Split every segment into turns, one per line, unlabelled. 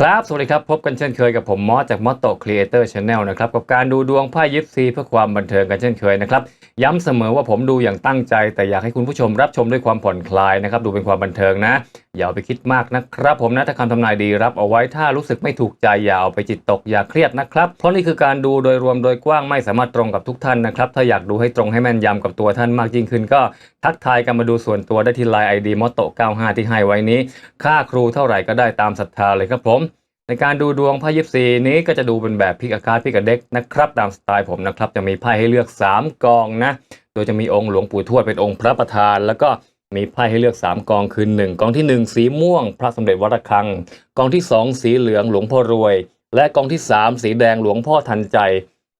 ครับ สวัสดีครับ พบกันเช่นเคยกับผมมอสจากมอสโตครีเอเตอร์ชาแนลนะครับ กับการดูดวงไพ่ยิปซีเพื่อความบันเทิงกันเช่นเคยนะครับ ย้ำเสมอว่าผมดูอย่างตั้งใจ แต่อยากให้คุณผู้ชมรับชมด้วยความผ่อนคลายนะครับ ดูเป็นความบันเทิงนะ อย่าไปคิดมากนะครับ ผมนะถ้าคำทำนายดีรับเอาไว้ถ้ารู้สึกไม่ถูกใจอย่าเอาไปจิตตกอย่าเครียดนะครับ เพราะนี่คือการดูโดยรวมโดยกว้างไม่สามารถตรงกับทุกท่านนะครับถ้าอยากดูให้ตรงให้แม่นยำกับตัวท่านมากยิ่งขึ้น ก็ทักทายกันมาดูส่วนตัวได้ที่ไลน์ไอดีมอตโต95ที่ให้ไว้นี้ ค่าครูเท่าไหร่ก็ได้ตามศรัทธาเลยครับผม ในการดูดวงไพ่ยิปซีนี้ก็จะดูเป็นแบบพิกอาคาดพิกาเด็กนะครับ ตามสไตล์ผมนะครับ จะมีไพ่ให้เลือก 3 กองนะ โดยจะมีองค์หลวงปู่ทวดเป็นองค์พระประธาน แล้วก็มีไพ่ให้เลือก 3 กองคือ 1 กองทีหนึ่1 สีม่วง พระสมเด็จวัดระฆัง กองที่ 2 สีเหลืองหลวงพ่อรวย และกองที่ 3 สีแดงหลวงพ่อทันใจ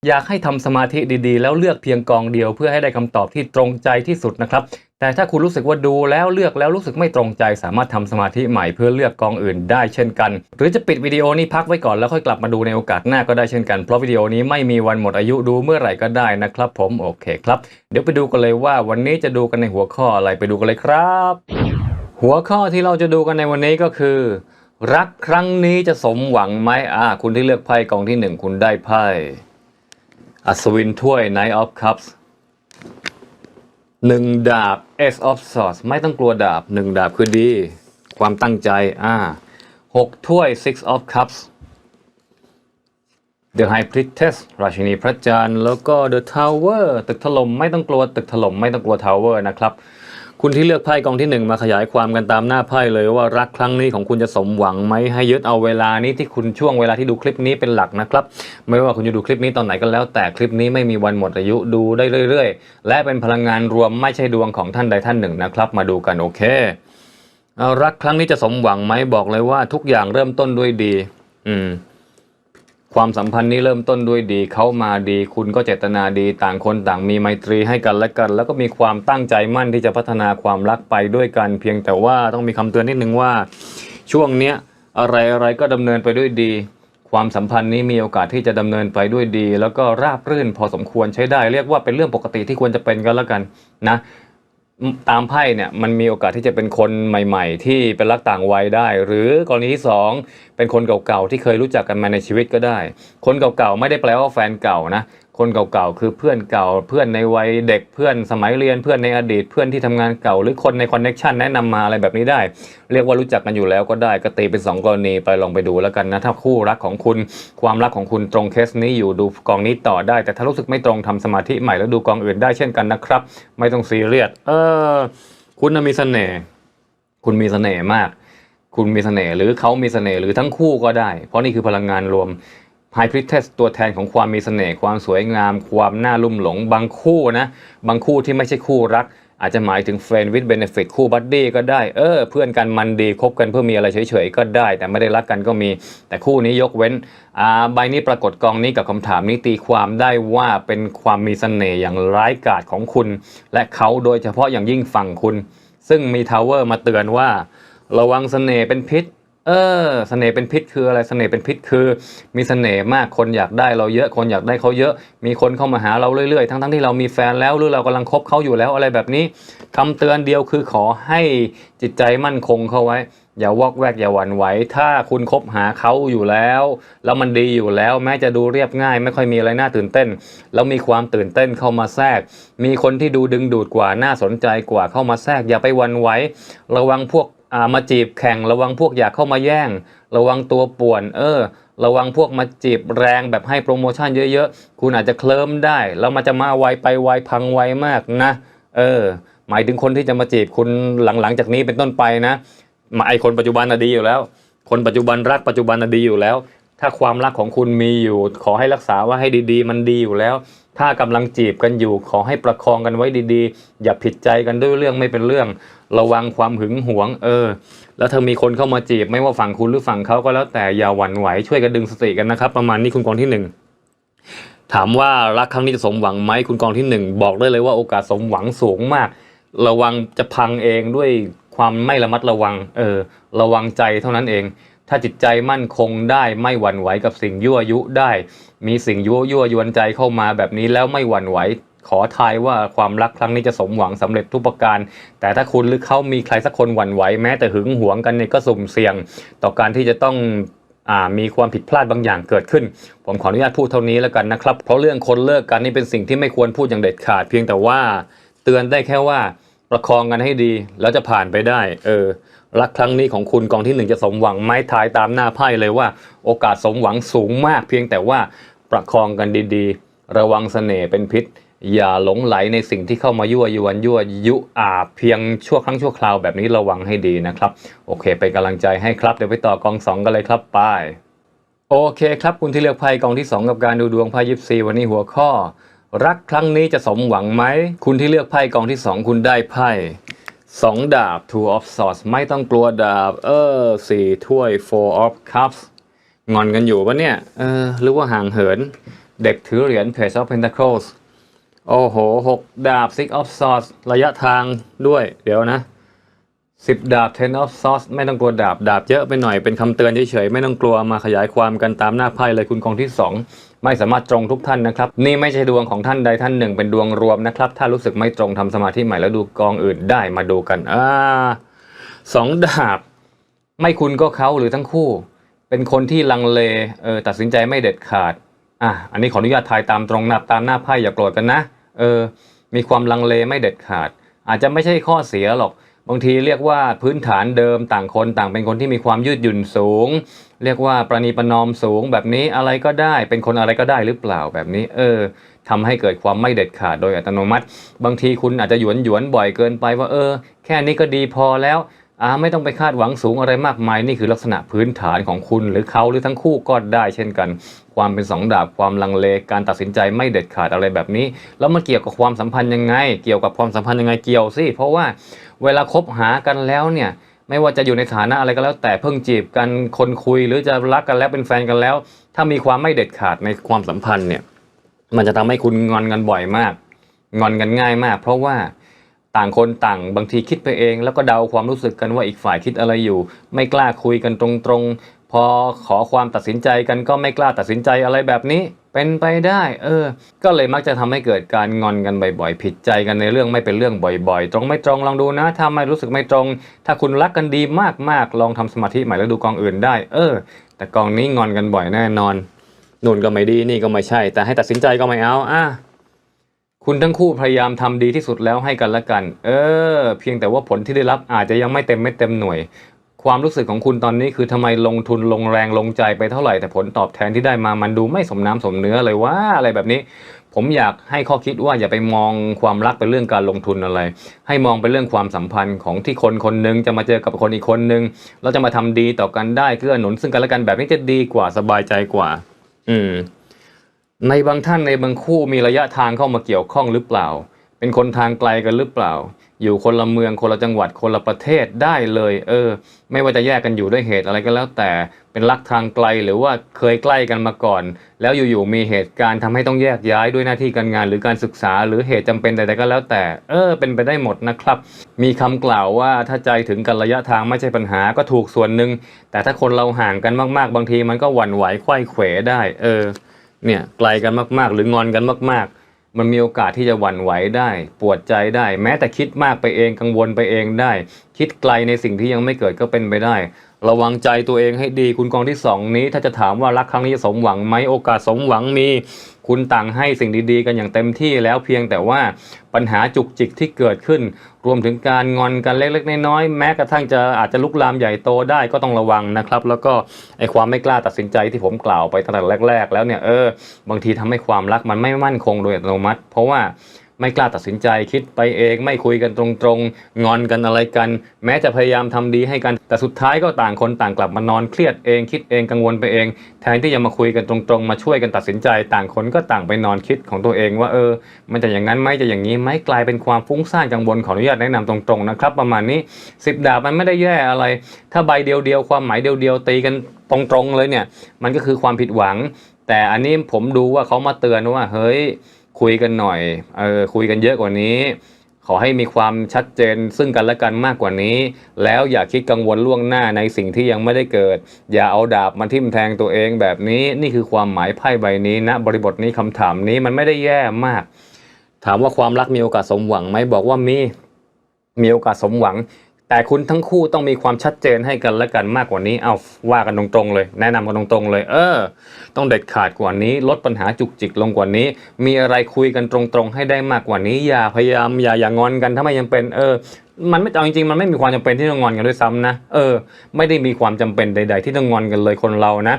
อยากให้ทำสมาธิดีๆ แล้วเลือกเพียงกองเดียวเพื่อให้ได้คำตอบที่ตรงใจที่สุดนะครับ แต่ถ้าคุณรู้สึกว่าดูแล้วเลือกแล้วรู้สึกไม่ตรงใจ สามารถทำสมาธิใหม่เพื่อเลือกกองอื่นได้เช่นกัน หรือจะปิดวิดีโอนี้พักไว้ก่อนแล้วค่อยกลับมาดูในโอกาสหน้าก็ได้เช่นกันเพราะวิดีโอนี้ไม่มีวันหมดอายุดูเมื่อไหร่ก็ได้นะครับ ผมโอเคครับ เดี๋ยวไปดูกันเลยว่าวันนี้จะดูกันในหัวข้ออะไรไปดูกันเลยครับ หัวข้อที่เราจะดูกันในวันนี้ก็คือ รักครั้งนี้จะสมหวังไหมอ่าคุณที่เลือกไพ่กองที่หนึ่งคุณได้ไพ่อัศวินถ้วย Knight of Cups หนึ่งดาบ S of Swords ไม่ต้องกลัวดาบหนึ่งดาบคือดี ความตั้งใจ อ่าหกถ้วย Six of Cups The High Priestess ราชินีพระจันทร์แล้วก็ The Tower ตึกถล่มไม่ต้องกลัวตึกถล่มไม่ต้องกลัว Tower นะครับ คุณที่เลือกไพ่กองที่หนึ่งมาขยายความกันตามหน้าไพ่เลยว่ารักครั้งนี้ของคุณจะสมหวังไหมให้ยึดเอาเวลานี้ที่คุณช่วงเวลาที่ดูคลิปนี้เป็นหลักนะครับ ไม่ว่าคุณจะดูคลิปนี้ตอนไหนก็แล้ว แต่คลิปนี้ไม่มีวันหมดอายุดูได้เรื่อย ๆ และเป็นพลังงานรวมไม่ใช่ดวงของท่านใดท่านหนึ่งนะครับ มาดูกันโอเครักครั้งนี้จะสมหวังไหมบอกเลยว่าทุกอย่างเริ่มต้นด้วยดี อืม ความสัมพันธ์นี้เริ่มต้นด้วยดี เขามาดี คุณก็เจตนาดี ต่างคนต่างมีไมตรีให้กันและกัน แล้วก็มีความตั้งใจมั่นที่จะพัฒนาความรักไปด้วยกัน เพียงแต่ว่าต้องมีคำเตือนนิดนึงว่า ช่วงเนี้ยอะไรอะไรก็ดำเนินไปด้วยดี ความสัมพันธ์นี้มีโอกาสที่จะดำเนินไปด้วยดี แล้วก็ราบรื่นพอสมควรใช้ได้ เรียกว่าเป็นเรื่องปกติที่ควรจะเป็นกันแล้วกันนะตามไพ่เนี่ยมันมีโอกาสที่จะเป็นคนใหม่ ๆ ที่เป็นรักต่างวัยได้ หรือกรณีที่สองเป็นคนเก่าๆที่เคยรู้จักกันมาในชีวิตก็ได้ คนเก่าๆไม่ได้แปลว่าแฟนเก่านะ คนเก่าๆคือเพื่อนเก่า เพื่อนในวัยเด็กเพื่อนสมัยเรียนเพื่อนในอดีตเพื่อนที่ทำงานเก่า หรือคนในคอนเน็ชันแนะนำมาอะไรแบบนี้ได้ เรียกว่ารู้จักกันอยู่แล้วก็ได้ก็ตีเป็นสองกรณีไปลองไปดูแล้วกันนะถ้าคู่รักของคุณความรักของคุณตรงเคสนี้อยู่ดูกองนี้ต่อได้ แต่ถ้ารู้สึกไม่ตรงทำสมาธิใหม่แล้วดูกองอื่นได้เช่นกันนะครับ ไม่ต้องซีเรียสเออคุณมีเสน่ห์คุณมีเสน่ห์มาก คุณมีเสน่ห์หรือเขามีเสน่ห์หรือทั้งคู่ก็ได้ เพราะนี่คือพลังงานรวม High Priestess ตัวแทนของความมีเสน่ห์ความสวยงาม ความน่าลุ่มหลง บางคู่นะบางคู่ที่ไม่ใช่คู่รัก อาจจะหมายถึง Friend with Benefit คู่บัดดี้ก็ได้เออเพื่อนกันมันดีคบกันเพื่อมีอะไรเฉยๆก็ได้ แต่ไม่ได้รักกันก็มี แต่คู่นี้ยกเว้นอ่าใบนี้ปรากฏกองนี้กับคำถามนี้ตีความได้ว่าเป็นความมีเสน่ห์อย่างร้ายกาจของคุณ และเขาโดยเฉพาะอย่างยิ่งฝั่งคุณ ซึ่งมีทาวเวอร์มาเตือนว่า ระวังเสน่ห์เป็นพิษ เออเสน่ห์เป็นพิษคืออะไรเสน่ห์เป็นพิษคือ มีเสน่ห์มากคนอยากได้เราเยอะคนอยากได้เขาเยอะ มีคนเข้ามาหาเราเรื่อยๆ ทั้งๆที่เรามีแฟนแล้วหรือเรากำลังคบเขาอยู่แล้วอะไรแบบนี้คำเตือนเดียวคือขอให้จิตใจมั่นคงเข้าไว้ อย่าวอกแวกอย่าหวั่นไหวถ้าคุณคบหาเขาอยู่แล้ว แล้วมันดีอยู่แล้วแม้จะดูเรียบง่าย ไม่ค่อยมีอะไรน่าตื่นเต้น แล้วมีความตื่นเต้นเข้ามาแทรก มีคนที่ดูดึงดูดกว่าน่าสนใจกว่าเข้ามาแทรก อย่าไปหวั่นไหวระวังพวก มาจีบแข่งระวังพวกอยากเข้ามาแย่ง ระวังตัวป่วน เออ ระวังพวกมาจีบแรงแบบให้โปรโมชั่นเยอะๆ คุณอาจจะเคลิ้มได้ แล้วมันจะมาไวไปไวพังไวมากนะ เออ หมายถึงคนที่จะมาจีบคุณหลังๆจากนี้เป็นต้นไปนะมาไอคนปัจจุบันน่ะดีอยู่แล้ว คนปัจจุบันรักปัจจุบันน่ะดีอยู่แล้ว ถ้าความรักของคุณมีอยู่ ขอให้รักษาว่าให้ดีๆ มันดีอยู่แล้ว ถ้ากำลังจีบกันอยู่ขอให้ประคองกันไว้ดีๆ อย่าผิดใจกันด้วยเรื่องไม่เป็นเรื่อง ระวังความหึงหวง เออ แล้วถ้ามีคนเข้ามาจีบไม่ว่าฝั่งคุณหรือฝั่งเขาก็แล้วแต่อย่าหวั่นไหวช่วยกันดึงสติกันนะครับ ประมาณนี้คุณกองที่หนึ่งถามว่ารักครั้งนี้จะสมหวังไหมคุณกองที่หนึ่งบอกได้เลยว่าโอกาสสมหวังสูงมาก ระวังจะพังเองด้วยความไม่ระมัดระวัง เออ ระวังใจเท่านั้นเอง ถ้าจิตใจมั่นคงได้ไม่หวั่นไหวกับสิ่งยั่วยุได้ มีสิ่งยั่วยั่วยวนใจเข้ามาแบบนี้แล้วไม่หวั่นไหวขอทายว่าความรักครั้งนี้จะสมหวังสำเร็จทุกประการ แต่ถ้าคุณหรือเขามีใครสักคนหวั่นไหวแม้แต่หึงหวงกันเนี่ยก็สุ่มเสี่ยง ต่อการที่จะต้องมีความผิดพลาดบางอย่างเกิดขึ้น ผมขออนุญาตพูดเท่านี้แล้วกันนะครับ เพราะเรื่องคนเลิกกันนี่เป็นสิ่งที่ไม่ควรพูดอย่างเด็ดขาด เพียงแต่ว่าเตือนได้แค่ว่าประคองกันให้ดีแล้วจะผ่านไปได้ เออ รักครั้งนี้ของคุณกองที่หนึ่งจะสมหวังไหมทายตามหน้าไพ่เลยว่า โอกาสสมหวังสูงมาก เพียงแต่ว่าประคองกันดีๆ ระวังเสน่ห์เป็นพิษ อย่าหลงไหลในสิ่งที่เข้ามายั่วยวนยั่วยุอาเพียงชั่วครั้งชั่วคราวแบบนี้ระวังให้ดีนะครับ โอเคเป็นกำลังใจให้ครับเดี๋ยวไปต่อกองสองกันเลยครับไปโอเคครับคุณที่เลือกไพ่กองที่ 2 กับการดูดวงไพ่ยิปซีวันนี้หัวข้อ รักครั้งนี้จะสมหวังไหม คุณที่เลือกไพ่กองที่ 2 คุณได้ไพ่ สองดาบ two of swords ไม่ต้องกลัวดาบ เออสี่ถ้วย four of cups งอนกันอยู่ปะเนี่ย เออ หรือว่าห่างเหิน เด็กถือเหรียญ page of pentacles โอ้โหหกดาบ six of swords ระยะทางด้วย เดี๋ยวนะสิบดาบ ten of swords ไม่ต้องกลัวดาบ ดาบเยอะไปหน่อยเป็นคำเตือนเฉยๆ ไม่ต้องกลัวมาขยายความกันตามหน้าไพ่เลยคุณกองที่2 ไม่สามารถตรงทุกท่านนะครับ นี่ไม่ใช่ดวงของท่านใดท่านหนึ่ง เป็นดวงรวมนะครับ ถ้ารู้สึกไม่ตรงทำสมาธิใหม่แล้วดูกองอื่นได้มาดูกันอ่าสองดาบ ไม่คุณก็เขาหรือทั้งคู่ เป็นคนที่ลังเลเออตัดสินใจไม่เด็ดขาดอะอันนี้ขออนุญาตทายตามตรงนับตามหน้าไพ่อย่าโกรธกันนะเออมีความลังเลไม่เด็ดขาด อาจจะไม่ใช่ข้อเสียหรอก บางทีเรียกว่าพื้นฐานเดิมต่างคนต่างเป็นคนที่มีความยืดหยุ่นสูง เรียกว่าประนีประนอมสูงแบบนี้อะไรก็ได้เป็นคนอะไรก็ได้หรือเปล่าแบบนี้ เออทำให้เกิดความไม่เด็ดขาดโดยอัตโนมัติ บางทีคุณอาจจะหยวนหยวนบ่อยเกินไปว่าเออ แค่นี้ก็ดีพอแล้วอ่าไม่ต้องไปคาดหวังสูงอะไรมากมายนี่คือลักษณะพื้นฐานของคุณหรือเขาหรือทั้งคู่ก็ได้เช่นกัน ความเป็นสองดาบความลังเลการตัดสินใจไม่เด็ดขาดอะไรแบบนี้ แล้วมันเกี่ยวกับความสัมพันธ์ยังไง เกี่ยวกับความสัมพันธ์ยังไงเกี่ยวสิเพราะว่าเวลาคบหากันแล้วเนี่ยไม่ว่าจะอยู่ในฐานะอะไรก็แล้ว แต่เพิ่งจีบกันคนคุยหรือจะรักกันแล้วเป็นแฟนกันแล้ว ถ้ามีความไม่เด็ดขาดในความสัมพันธ์เนี่ยมันจะทำให้คุณงอนกันบ่อยมาก งอนกันง่ายมาก เพราะว่าต่างคนต่างบางทีคิดไปเอง แล้วก็เดาความรู้สึกกันว่าอีกฝ่ายคิดอะไรอยู่ ไม่กล้าคุยกันตรงๆ พอขอความตัดสินใจกันก็ไม่กล้าตัดสินใจอะไรแบบนี้ เป็นไปได้ เออ ก็เลยมักจะทำให้เกิดการงอนกันบ่อยๆ ผิดใจกันในเรื่องไม่เป็นเรื่องบ่อยๆ ตรงไม่ตรงลองดูนะ ถ้าไม่รู้สึกไม่ตรง ถ้าคุณรักกันดีมากๆ ลองทำสมาธิใหม่แล้วดูกองอื่นได้ เออ แต่กองนี้งอนกันบ่อยแน่นอนนู่นก็ไม่ดีนี่ก็ไม่ใช่ แต่ให้ตัดสินใจก็ไม่เอาอะคุณทั้งคู่พยายามทำดีที่สุดแล้วให้กันและกัน เออ เพียงแต่ว่าผลที่ได้รับอาจจะยังไม่เต็มไม่เต็มหน่วย ความรู้สึกของคุณตอนนี้คือทำไมลงทุนลงแรงลงใจไปเท่าไหร่แต่ผลตอบแทนที่ได้มามันดูไม่สมน้ำสมเนื้อเลยว่าอะไรแบบนี้ ผมอยากให้ข้อคิดว่าอย่าไปมองความรักเป็นเรื่องการลงทุนอะไร ให้มองเป็นเรื่องความสัมพันธ์ของที่คนคนหนึงจะมาเจอกับคนอีกคนหนึงเราจะมาทำดีต่อกันได้เกื้อหนุนซึ่งกันและกันแบบนี้จะดีกว่าสบายใจกว่า อืม ในบางท่านในบางคู่มีระยะทางเข้ามาเกี่ยวข้องหรือเปล่า เป็นคนทางไกลกันหรือเปล่า อยู่คนละเมืองคนละจังหวัดคนละประเทศได้เลย เออ ไม่ว่าจะแยกกันอยู่ด้วยเหตุอะไรก็แล้วแต่เป็นรักทางไกลหรือว่าเคยใกล้กันมาก่อน แล้วอยู่ๆมีเหตุการณ์ทำให้ต้องแยกย้ายด้วยหน้าที่การงาน หรือการศึกษา หรือเหตุจำเป็นใดๆก็แล้วแต่ เออ เป็นไปได้หมดนะครับ มีคำกล่าวว่าถ้าใจถึงกันระยะทางไม่ใช่ปัญหาก็ถูกส่วนหนึ่งแต่ถ้าคนเราห่างกันมาก ๆ บางทีมันก็หวั่นไหวไข้เขวได้ เออ เนี่ยไกลกันมากๆ หรืองอนกันมากๆ มันมีโอกาสที่จะหวั่นไหวได้ ปวดใจได้ แม้แต่คิดมากไปเองกังวลไปเองได้ คิดไกลในสิ่งที่ยังไม่เกิดก็เป็นไปได้ ระวังใจตัวเองให้ดีคุณกองที่สองนี้ ถ้าจะถามว่ารักครั้งนี้จะสมหวังไหมโอกาสสมหวังมี คุณต่างให้สิ่งดีๆ กันอย่างเต็มที่แล้วเพียงแต่ว่าปัญหาจุกจิกที่เกิดขึ้น รวมถึงการงอนกันเล็กๆน้อยๆแม้กระทั่งจะอาจจะลุกลามใหญ่โตได้ก็ต้องระวังนะครับ แล้วก็ไอความไม่กล้าตัดสินใจที่ผมกล่าวไปตั้งแต่แรก ๆ แล้วเนี่ยเออบางทีทำให้ความรักมันไม่มั่นคงโดยอัตโนมัติ เพราะว่า ไม่กล้าตัดสินใจคิดไปเองไม่คุยกันตรงๆ งอนกันอะไรกัน แม้จะพยายามทำดีให้กัน แต่สุดท้ายก็ต่างคนต่างกลับมานอนเครียดเองคิดเองกังวลไปเอง แทนที่จะมาคุยกันตรงๆ มาช่วยกันตัดสินใจ ต่างคนก็ต่างไปนอนคิดของตัวเองว่าเออ มันจะอย่างนั้นไหมจะอย่างนี้ไหมกลายเป็นความฟุ้งซ่านกังวลขออนุญาตแนะนำตรงๆนะครับประมาณนี้สิบดาบมันไม่ได้แย่อะไร ถ้าใบเดียวๆความหมายเดียวๆตีกันตรงๆเลยเนี่ยมันก็คือความผิดหวัง แต่อันนี้ผมดูว่าเขามาเตือนว่าเฮ้ย คุยกันหน่อยเออคุยกันเยอะกว่านี้ ขอให้มีความชัดเจนซึ่งกันและกันมากกว่านี้ แล้วอย่าคิดกังวลล่วงหน้าในสิ่งที่ยังไม่ได้เกิด อย่าเอาดาบมาทิ่มแทงตัวเองแบบนี้นี่คือความหมายไพ่ใบนี้นะบริบทนี้คำถามนี้มันไม่ได้แย่มาก ถามว่าความรักมีโอกาสสมหวังไหมบอกว่ามีมีโอกาสสมหวัง แต่คุณทั้งคู่ต้องมีความชัดเจนให้กันและกันมากกว่านี้ เอาว่ากันตรงๆเลย แนะนำกันตรงๆเลย เออ ต้องเด็ดขาดกว่านี้ ลดปัญหาจุกจิกลงกว่านี้ มีอะไรคุยกันตรงๆ ให้ได้มากกว่านี้ อย่าพยายามอย่าอย่างอนกันถ้าไม่ยังเป็น เออ มันไม่เอาจริงๆมันไม่มีความจำเป็นที่ต้องงอนกันด้วยซ้ำนะ เออ ไม่ได้มีความจำเป็นใด ๆ ที่ต้องงอนกันเลยคนเรานะ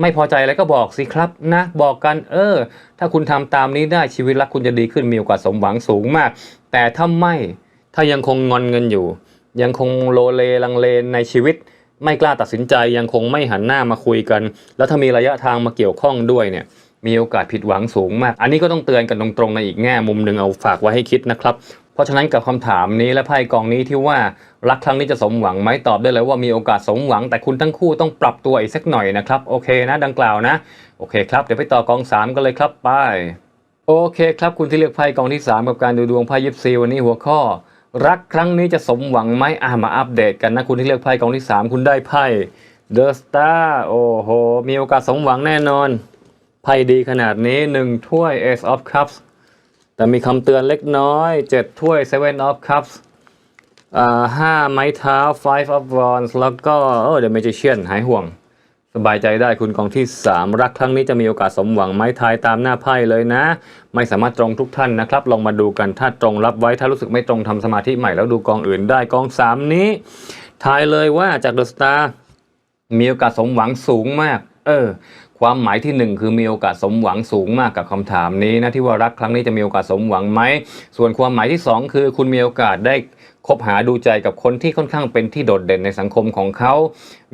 ไม่พอใจอะไรก็บอกสิครับนะบอกกันเออ ถ้าคุณทำตามนี้ได้ชีวิตรักคุณจะดีขึ้นมีโอกาสสมหวังสูงมาก แต่ถ้าไม่ถ้ายังคงงอนเงินอยู่ ยังคงโลเลลังเลในชีวิต ไม่กล้าตัดสินใจยังคงไม่หันหน้ามาคุยกัน แล้วถ้ามีระยะทางมาเกี่ยวข้องด้วยเนี่ยมีโอกาสผิดหวังสูงมาก อันนี้ก็ต้องเตือนกันตรงๆในอีกแง่มุมหนึ่งเอาฝากไว้ให้คิดนะครับ เพราะฉะนั้นกับคำถามนี้และไพ่กองนี้ที่ว่ารักครั้งนี้จะสมหวังไหมตอบได้เลยว่ามีโอกาสสมหวัง แต่คุณทั้งคู่ต้องปรับตัวอีกสักหน่อยนะครับโอเคนะดังกล่าวนะโอเคครับเดี๋ยวไปต่อกองสามกันเลยครับไปโอเคครับคุณที่เลือกไพ่กองที่สามกับการดูดวงไพ่ยิปซีวันนี้หัวข้อ รักครั้งนี้จะสมหวังไหมอะมาอัปเดตกันนะคุณที่เลือกไพ่กองที่ 3 คุณได้ไพ่ The Star โอ้โห มีโอกาสสมหวังแน่นอน ไพ่ดีขนาดนี้ 1 ถ้วย Ace of Cups แต่มีคำเตือนเล็กน้อย 7 ถ้วย Seven of Cups อ่าห้าไม้เท้า Five of Wands แล้วก็เออ The Magician หายห่วง สบายใจได้คุณกองที่ 3 รักครั้งนี้จะมีโอกาสสมหวังไหมทายตามหน้าไพ่เลยนะ ไม่สามารถตรงทุกท่านนะครับ ลองมาดูกันถ้าตรงรับไว้ถ้ารู้สึกไม่ตรงทำสมาธิใหม่แล้วดูกองอื่นได้กอง 3 นี้ทายเลยว่าจาก The Star มีโอกาสสมหวังสูงมาก เออ ความหมายที่หนึ่งคือมีโอกาสสมหวังสูงมากกับคำถามนี้นะที่ว่ารักครั้งนี้จะมีโอกาสสมหวังไหมส่วนความหมายที่สองคือคุณมีโอกาสได้ คบหาดูใจกับคนที่ค่อนข้างเป็นที่โดดเด่นในสังคมของเขา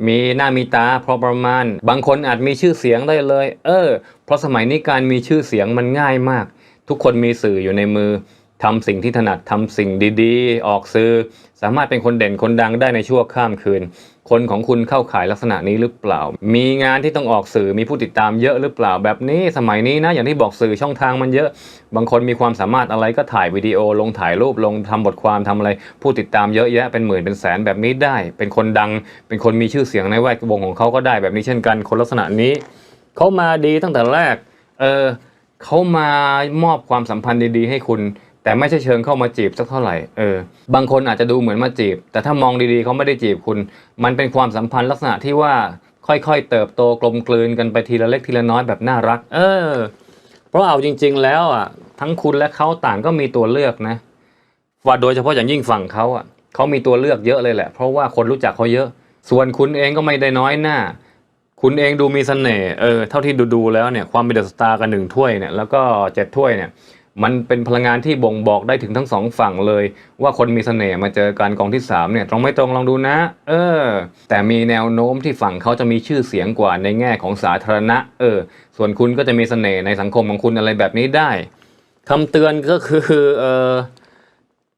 มีหน้ามีตาพอประมาณ บางคนอาจมีชื่อเสียงได้เลย เออ เพราะสมัยนี้การมีชื่อเสียงมันง่ายมาก ทุกคนมีสื่ออยู่ในมือทำสิ่งที่ถนัดทำสิ่งดีๆ ออกสื่อ สามารถเป็นคนเด่นคนดังได้ในชั่วข้ามคืน คนของคุณเข้าขายลักษณะนี้หรือเปล่า มีงานที่ต้องออกสื่อมีผู้ติดตามเยอะหรือเปล่า แบบนี้สมัยนี้นะอย่างที่บอกสื่อช่องทางมันเยอะ บางคนมีความสามารถอะไรก็ถ่ายวิดีโอ ลงถ่ายรูปลงทำบทความทำอะไร ผู้ติดตามเยอะแยะเป็นหมื่นเป็นแสนแบบนี้ได้ เป็นคนดัง เป็นคนมีชื่อเสียงในแวดวงของเขาก็ได้แบบนี้เช่นกัน คนลักษณะนี้เขามาดีตั้งแต่แรกเออเขามามอบความสัมพันธ์ดีๆ ให้คุณ แต่ไม่ใช่เชิงเข้ามาจีบสักเท่าไหร่เออบางคนอาจจะดูเหมือนมาจีบ แต่ถ้ามองดีๆเขาไม่ได้จีบคุณ มันเป็นความสัมพันธ์ลักษณะที่ว่าค่อยๆ เติบโตกลมกลืนกันไปทีละเล็กทีละน้อยแบบน่ารัก เออ เพราะเอาจริง ๆ แล้วอะ ทั้งคุณและเขาต่างก็มีตัวเลือกนะ ว่าโดยเฉพาะอย่างยิ่งฝั่งเขาอะเขามีตัวเลือกเยอะเลยแหละ เพราะว่าคนรู้จักเขาเยอะ ส่วนคุณเองก็ไม่ได้น้อยหน้า คุณเองดูมีเสน่ห์เออเท่าที่ดูดูๆแล้วเนี่ยความเป็นเดอะสตาร์กันหนึ่งถ้วยเนี่ยแล้วก็เจ็ดถ้วยเนี่ย มันเป็นพลังงานที่บ่งบอกได้ถึงทั้งสองฝั่งเลย ว่าคนมีเสน่ห์มาเจอการกองที่สามเนี่ยตรงไม่ตรงลองดูนะ เออ แต่มีแนวโน้มที่ฝั่งเขาจะมีชื่อเสียงกว่าในแง่ของสาธารณะ เออ ส่วนคุณก็จะมีเสน่ห์ในสังคมของคุณอะไรแบบนี้ได้คำเตือนก็คือเออ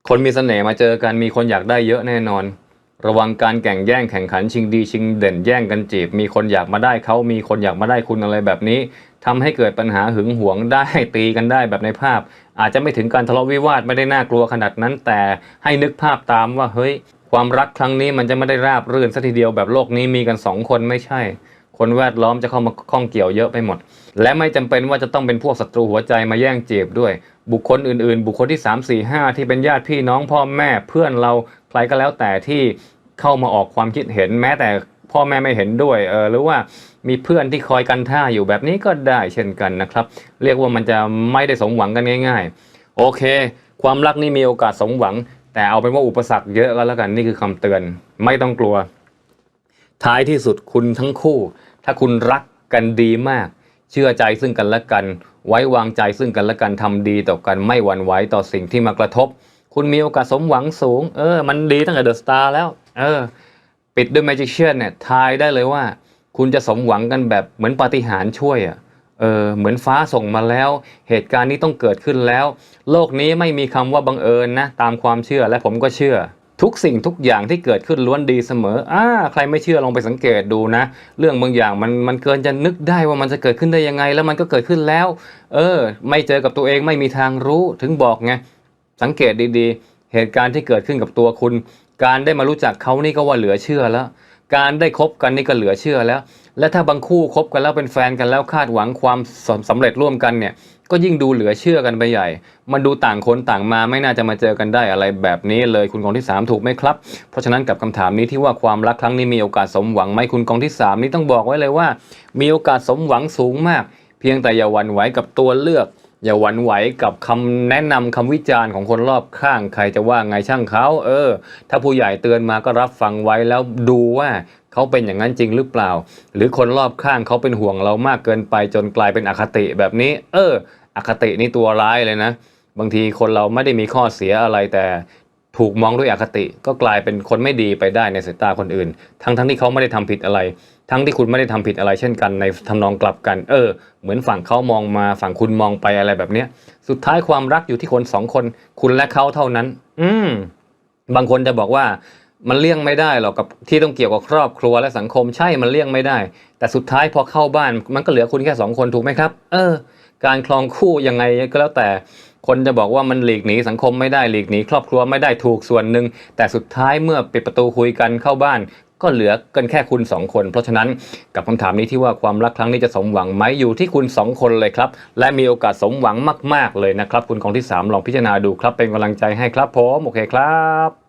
คนมีเสน่ห์มาเจอกันมีคนอยากได้เยอะแน่นอน ระวังการแข่งแย่งแข่งขันชิงดีชิงเด่นแย่งกันจีบ มีคนอยากมาได้เขามีคนอยากมาได้คุณอะไรแบบนี้ ทำให้เกิดปัญหาหึงหวงได้ตีกันได้แบบในภาพ อาจจะไม่ถึงการทะเลาะวิวาทไม่ได้น่ากลัวขนาดนั้น แต่ให้นึกภาพตามว่าเฮ้ย ความรักครั้งนี้มันจะไม่ได้ราบรื่นสัทีเดียวแบบโลกนี้มีกันสองคนไม่ใช่ คนแวดล้อมจะเข้ามาข้องเกี่ยวเยอะไปหมด และไม่จำเป็นว่าจะต้องเป็นพวกศัตรูหัวใจมาแย่งจีบด้วย บุคคลอื่นๆ บุคคลที่ 3 4 5 ที่เป็นญาติพี่น้องพ่อแม่เพื่อนเราใครก็แล้วแต่ที่เข้ามาออกความคิดเห็นแม้แต่ พ่อแม่ไม่เห็นด้วยเออหรือว่ามีเพื่อนที่คอยกันท่าอยู่แบบนี้ก็ได้เช่นกันนะครับ เรียกว่ามันจะไม่ได้สมหวังกันง่าย ๆ โอเค ความรักนี่มีโอกาสสมหวัง แต่เอาเป็นว่าอุปสรรคเยอะก็แล้วกันนี่คือคำเตือน ไม่ต้องกลัว ท้ายที่สุดคุณทั้งคู่ ถ้าคุณรักกันดีมาก เชื่อใจซึ่งกันและกัน ไว้วางใจซึ่งกันและกันทำดีต่อกันไม่หวั่นไหวต่อสิ่งที่มากระทบ คุณมีโอกาสสมหวังสูง เออ มันดีตั้งแต่เดอะสตาร์แล้ว เออ ปิดด้วย Magician เนี่ยทายได้เลยว่า คุณจะสมหวังกันแบบเหมือนปาฏิหาริย์ช่วยอะ่ะเออเหมือนฟ้าส่งมาแล้ว เหตุการณ์นี้ต้องเกิดขึ้นแล้ว โลกนี้ไม่มีคำว่าบังเอิญนะ ตามความเชื่อและผมก็เชื่อ ทุกสิ่งทุกอย่างที่เกิดขึ้นล้วนดีเสมออ่าใครไม่เชื่อลองไปสังเกตดูนะ เรื่องบางอย่างมันมันเกินจะนึกได้ว่ามันจะเกิดขึ้นได้ยังไง แล้วมันก็เกิดขึ้นแล้ว เออ ไม่เจอกับตัวเองไม่มีทางรู้ถึงบอกไงสังเกตดีๆ เหตุการณ์ที่เกิดขึ้นกับตัวคุณ การได้มารู้จักเขานี่ก็ว่าเหลือเชื่อแล้ว การได้คบกันนี่ก็เหลือเชื่อแล้ว และถ้าบางคู่คบกันแล้วเป็นแฟนกันแล้วคาดหวังความสสำเร็จร่วมกันเนี่ย ก็ยิ่งดูเหลือเชื่อกันไปใหญ่ มันดูต่างคนต่างมาไม่น่าจะมาเจอกันได้อะไรแบบนี้เลยคุณกองที่ 3 ถูกไหมครับ เพราะฉะนั้นกับคำถามนี้ที่ว่าความรักครั้งนี้มีโอกาสสมหวังไหมคุณกองที่ 3 นี่ต้องบอกไว้เลยว่า มีโอกาสสมหวังสูงมาก เพียงแต่อย่าหวั่นไหวกับตัวเลือก อย่าหวั่นไหวกับคำแนะนำคำวิจารณ์ของคนรอบข้างใครจะว่าไงช่างเขาเออ ถ้าผู้ใหญ่เตือนมาก็รับฟังไว้แล้วดูว่าเขาเป็นอย่างนั้นจริงหรือเปล่า หรือคนรอบข้างเขาเป็นห่วงเรามากเกินไปจนกลายเป็นอคติแบบนี้ เออ อคตินี่ตัวร้ายเลยนะ บางทีคนเราไม่ได้มีข้อเสียอะไรแต่ ถูกมองด้วยอคติ ก็กลายเป็นคนไม่ดีไปได้ในสายตาคนอื่น ทั้งทั้งที่เขาไม่ได้ทำผิดอะไร ทั้งที่คุณไม่ได้ทำผิดอะไร เช่นกันในทำนองกลับกัน เออ เหมือนฝั่งเขามองมาฝั่งคุณมองไปอะไรแบบเนี้ย สุดท้ายความรักอยู่ที่คนสองคน คุณและเขาเท่านั้น อืมบางคนจะบอกว่ามันเลี่ยงไม่ได้หรอกกับที่ต้องเกี่ยวกับครอบครัวและสังคมใช่มันเลี่ยงไม่ได้ แต่สุดท้ายพอเข้าบ้านมันก็เหลือคุณแค่สองคนถูกไหมครับ เออ การคลองคู่ยังไงก็แล้วแต่ คนจะบอกว่ามันหลีกหนีสังคมไม่ได้หลีกหนีครอบครัวไม่ได้ถูกส่วนหนึ่ง แต่สุดท้ายเมื่อปิดประตูคุยกันเข้าบ้าน ก็เหลือกันแค่คุณสองคน เพราะฉะนั้นกับคำถามนี้ที่ว่าความรักครั้งนี้จะสมหวังไหมอยู่ที่คุณสองคนเลยครับ และมีโอกาสสมหวังมาก ๆเลยนะครับ คุณของที่สามลองพิจารณาดูครับเป็นกำลังใจให้ครับผมโอเคครับ